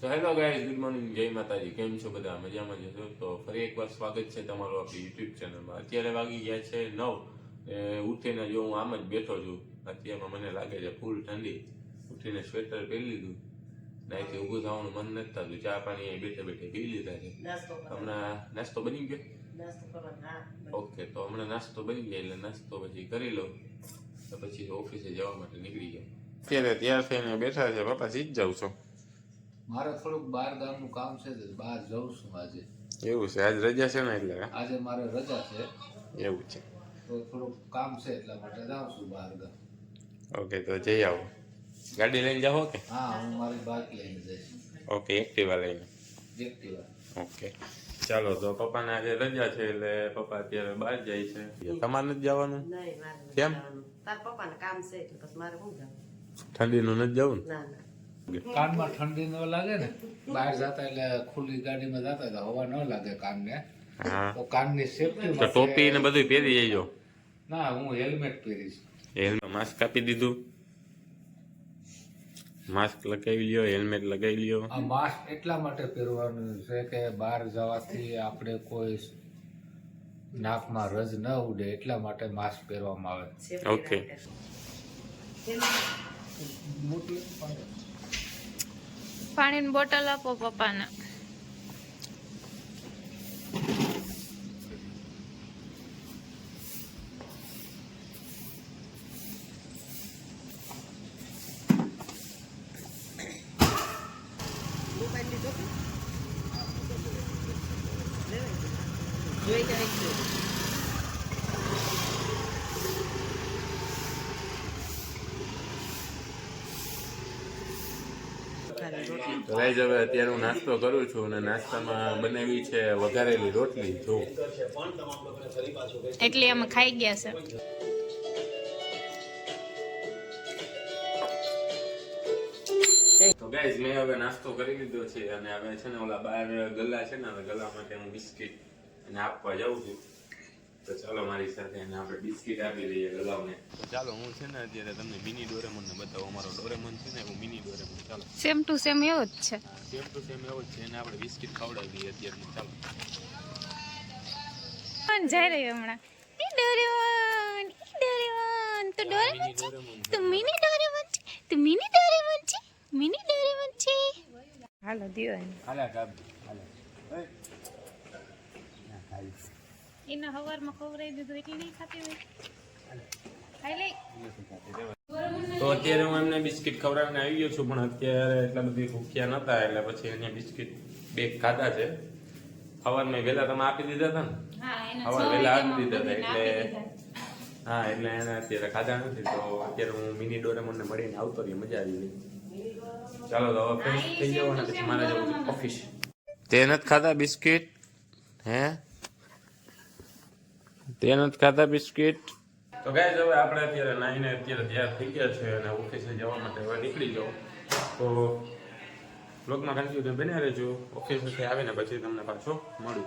તો hello guys good morning જય માતાજી કેમ છો બધા? મજામાં જશો તો ફરી એકવાર સ્વાગત છે તમારું આપણી યુટ્યુબ ચેનલમાં અત્યારે વાગી ગયા છે નવ એ ઉઠીને જો હું આમ જ બેઠો છું અત્યારમાં મને લાગે છે ફૂલ ઠંડી. ઉઠીને સ્વેટર પહેરી લીધું. નાઈથી ઊભું થવાનું મન નથી થતું. ચા પાણી અહીં બેઠે બેઠે પી લીધા છે. હમણાં નાસ્તો બની ગયો? ઓકે તો હમણાં નાસ્તો બની ગયો એટલે નાસ્તો પછી કરી લઉં. તો પછી ઓફિસે જવા માટે નીકળી ગયો અત્યારે તૈયાર થઈને બેઠા છે. પપ્પા સીધ જાઉં છો? મારે થોડુંક બહાર ગામનું કામ છે તો બહાર જઉં છું આજે. એવું છે આજ રજા છે ને એટલે આજે મારે રજા છે. એવું છે. તો થોડુંક કામ છે એટલા માટે જાઉં છું બહાર ગામ. ઓકે તો જઈ આવો. ગાડી લઈને જાઓ કે? હા હું મારી બાઇક લઈને જઈશ. ઓકે એક્ટિવા લઈને. એક્ટિવા. ઓકે. ચાલો તો પપ્પાને આજે રજા છે એટલે પપ્પા અત્યારે બહાર જાય છે. તમારે નથી જવાનું? નહીં મારે નથી કેમ? જવાનું. તાર પપ્પાને કામ છે એટલે પછી મારે શું જવું ઠંડીનું નથી જવું ના ના. કાનમાં ઠંડી ન લાગે ને બહાર જતા એટલે ખુલ્લી ગાડીમાં જતા તો હવા ન લાગે કાનને. તો કાનની સેફટી તો ટોપી ને બધું પહેરી જજો ના હું હેલ્મેટ પહેરીશ. હેલ્મેટ માસ્ક આપી દીધું. માસ્ક લગાવી લ્યો હેલ્મેટ લગાવી લ્યો. આ માસ્ક એટલા માટે પહેરવાનું છે કે બહાર જવાથી આપણે કોઈ નાકમાં રજ ન ઉડે એટલા માટે માસ્ક પહેરવામાં આવે. ઓકે. રાખે. પાણીની બોટલ આપો પપ્પાને મોબાઈલ લીધો કે? લેવાય ગયો. જોઈ જાય છે. તો ગાઈઝ હવે અત્યારે હું નાસ્તો કરું છું અને નાસ્તામાં બનાવી છે વઘારેલી રોટલી જો. એટલે અમે ખાઈ ગયા છે. તો ગાઈઝ મેં હવે નાસ્તો કરી લીધો છે અને હવે છે ને ઓલા બાર ગલ્લા છે ને હવે ગલ્લા માટે હું બિસ્કિટ અને આપવા જાઉં છું. તો ચાલો મારી સાથે એને આપણે બિસ્કિટ આપી દઈએ ગલાવને. તો ચાલો હું છે ને અત્યારે તમને મિની ડોરેમોન ને બતાવો. અમારો ડોરેમોન છે ને એવું મિની ડોરેમોન ચાલો. સેમ ટુ સેમ એવો જ છે. સેમ ટુ સેમ એવો જ છે. એને આપણે બિસ્કિટ ખવડાવી દઈએ અત્યારે ચાલો. પણ જઈ રહ્યો હમણાં? ઈ ડોરેમોન ઈ ડોરેમોન તો ડોરેમોન મિની છે? તો મિની ડોરેમોન છે? તો મિની ડોરેમોન છે? મિની ડોરેમોન છે? હાલો દિયો હાલા કાપ હાલા. એના હવારમાં ખવડાવી દીધું એટલે નહીં ખાતી હોય. ખાઈ લઈ તો અત્યારે હું એમને બિસ્કિટ ખવડાવીને આવી ગયો છું પણ અત્યારે એટલા બધી ભૂખ્યા નતા એટલે પછી એને બિસ્કિટ બે ખાધા છે. સવારમાં વહેલા તમે આપી દીધા હતા ને? એના વહેલા આપી દીધા હતા એટલે હા એટલે એને અત્યારે ખાધા નથી તો અત્યારે હું મિની ડોરેમોનને મળીને આવતો રહી મજા આવી ગઈ. ચાલો તો હવે ફ્રેશ થઈ જાવ અને પછી મારે જવું ઓફિસ તે નથી ખાધા બિસ્કિટ? હે? તે નથી ખાધા બિસ્કિટ. તો ગાય હવે આપણે અત્યારે નાઈને અત્યારે તૈયાર થઈ ગયા છે અને ઓફિસે જવા માટે હવે નીકળી જાઓ. તો બ્લોગમાં કન્ફ્યુઝન બન્યા રહેજો. ઓફિસેથી આવીને પછી તમને પાછો મળું.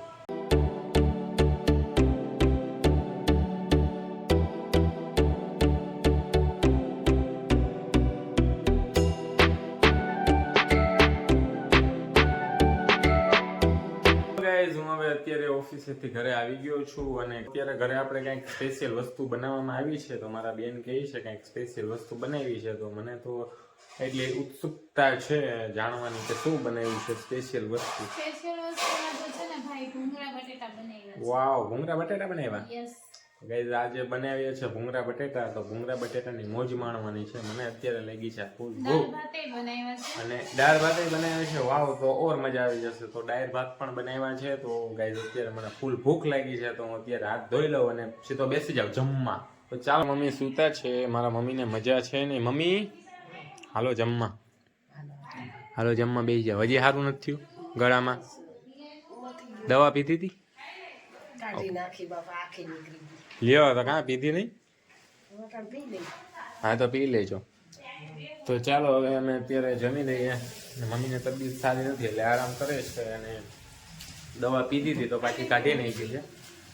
અત્યારે ઓફિસેથી ઘરે આવી ગયો છું અને અત્યારે ઘરે આપણે કંઈક સ્પેશિયલ વસ્તુ બનાવવામાં આવી છે તો મારા બેન કહે છે કંઈક સ્પેશિયલ વસ્તુ બનાવી છે તો મને તો એટલી ઉત્સુકતા છે જાણવાની કે શું બનાવ્યું છે સ્પેશિયલ વસ્તુ. સ્પેશિયલ વસ્તુમાં તો છે ને ભાઈ ભૂંગળા બટેટા બનાવ્યા વાવ ભૂંગળા બટેટા બનાવ્યા? યસ ગાઈઝ આજે બનાવ્યા છે ભૂંગળા બટેટા તો ભૂંગરા બટેટાની મોજ માણવાની છે. મને અત્યારે લાગી છે ફૂલ દાળ ભૂખ ભાતે બનાવ્યા છે. અને દાળ ભાત બનાવ્યા છે. વાવ તો ઓર મજા આવી જશે. તો દાળ ભાત પણ બનાવ્યા છે. તો ગાઈઝ અત્યારે મને ફૂલ ભૂખ લાગી છે. તો હું અત્યારે હાથ ધોઈ લઉં અને સીધો બેસી જાઉં જમવા. તો ચાલો મમ્મી સૂતા છે. મારા મમ્મીને મજા છે ને મમ્મી? હાલો જમવા. હાલો જમવા બેસી જાવ હજી સારું નથી થયું ગળામાં? દવા પીધી હતી કાઢી નાખી બાપા આખી નીકળી ગઈ. લ્યો તો કાં પીધી નહીં? હા તો પી લેજો. તો ચાલો હવે અમે અત્યારે જમી લઈએ. મમ્મીને તબિયત સારી નથી એટલે આરામ કરે છે અને દવા પીધી હતી તો પાછી કાઢી નાખી છે.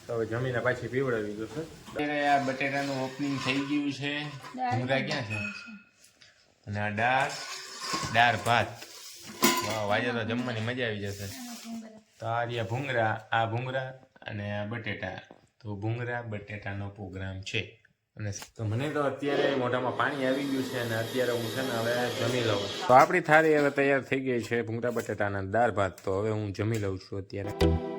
તો હવે જમીને પાછી પીવડાવી દઉં છે. અત્યારે આ બટેટાનું ઓપનિંગ થઈ ગયું છે. ભૂંગળા ક્યાં છે? અને આ દાળ દાળ ભાત. વાજે તો જમવાની મજા આવી જશે. તો આ રહ્યા ભૂંગળા આ ભૂંગળા અને આ બટેટા. તો ભૂંગળા, બટેટાનો પ્રોગ્રામ છે. અને તો મને તો અત્યારે મોઢામાં પાણી આવી ગયું છે અને અત્યારે હું છે ને હવે જમી લઉં. તો આપણી થાળી હવે તૈયાર થઈ ગઈ છે ભૂંગળા, બટેટાના દાળ ભાત. તો હવે હું જમી લઉં છું અત્યારે.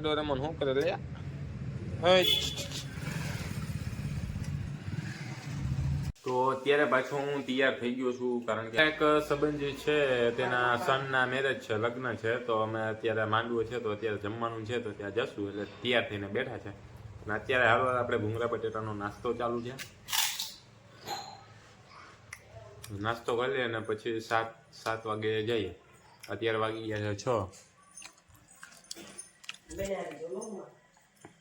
ડોરેમોન શું કરે લે તો અત્યારે પાછો હું તૈયાર થઈ ગયો છું કારણ કે એક સંબંધ જે છે તેના સનના મેરેજ છે લગ્ન છે તો અમે અત્યારે માંડવું છે તો અત્યારે જમવાનું છે તો ત્યાં જશું એટલે તૈયાર થઈને બેઠા છે. અને અત્યારે હાલ આપણે ભૂંગળા બટેટાનો નાસ્તો ચાલુ છે. નાસ્તો કરી લઈએ અને પછી સાત સાત વાગે જઈએ. અત્યારે વાગી ગયા છે છ.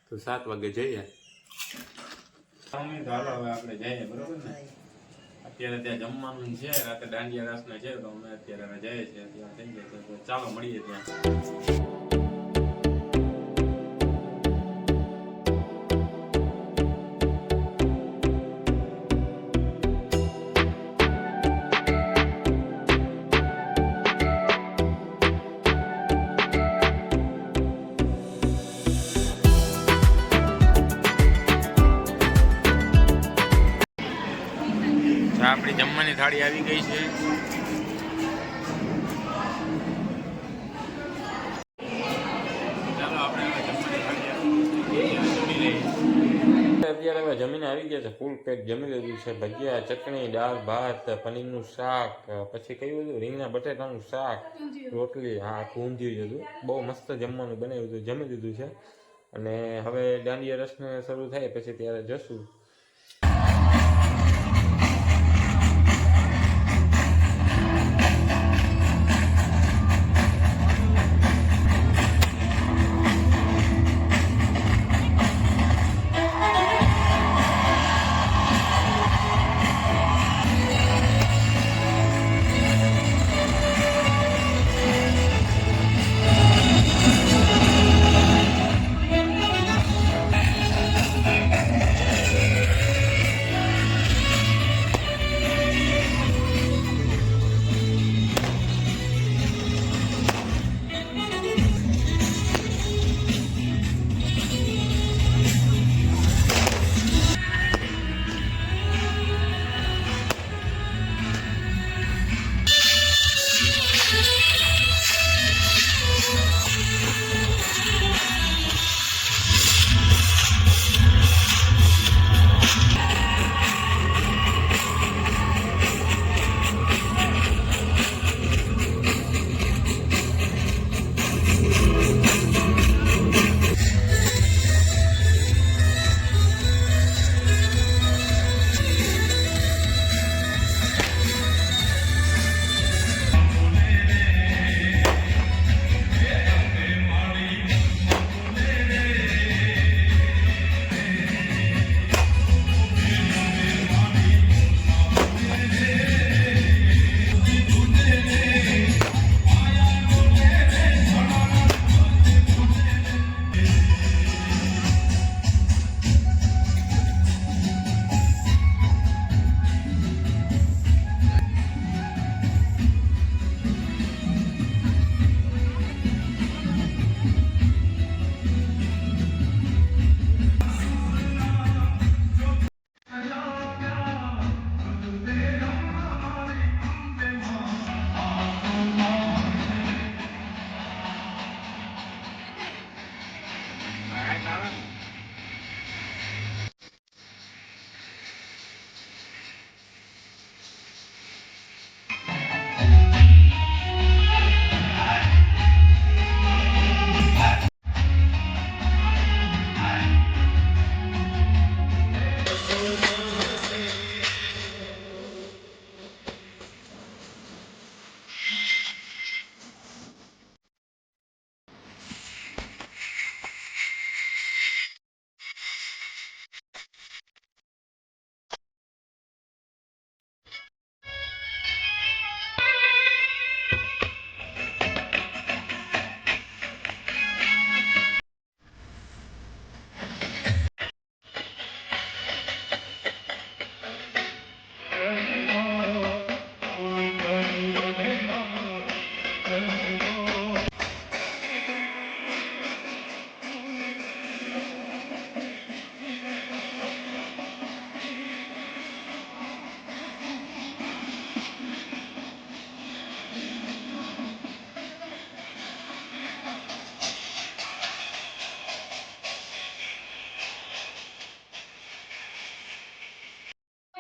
તો સાત વાગે જઈએ. હાલો હવે આપણે જઈએ, બરોબર ને? અત્યારે ત્યાં જમવાનું છે, રાતે દાંડિયા રાસ છે, તો અમે અત્યારે જઈએ છીએ, ત્યાં થઈ જાય ચાલો મળીએ ત્યાં. જમવાની આવી ગઈ છે. અત્યારે આવી ગયા છે, ફૂલ પેટ જમી લીધું છે, ભજીયા, ચટણી, દાળ, ભાત, પનીરનું શાક, પછી કયું હતું રીંગણા, બટેટાનું શાક, રોટલી, હા ઊંધિયું હતું. બહુ મસ્ત જમવાનું બનાવ્યું હતું, જમી લીધું છે. અને હવે દાંડિયા રસને શરૂ થાય, પછી ત્યારે જશું.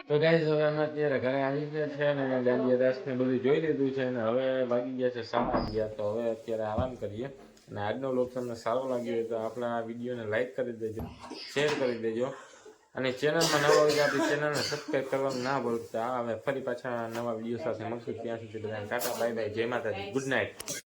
તો ગાઈઝ હવે અમે અત્યારે ઘરે આવી ગયા છે અને દાંડિયા દાસને બધું જોઈ લીધું છે અને હવે વાગી ગયા છે સાડા ગયા તો હવે અત્યારે આરામ કરીએ. અને આજનો લોક તમને સારો લાગ્યો હોય તો આપણા આ વિડીયોને લાઈક કરી દેજો શેર કરી દેજો. અને ચેનલમાં નવા હોય આપણી ચેનલને સબસ્ક્રાઈબ કરવાનું ના ભૂલતા. હવે ફરી પાછા નવા વીડિયો સાથે મળશું. ત્યાં સુધી બધાને ટાટા બાય બાય જય માતાજી. Good night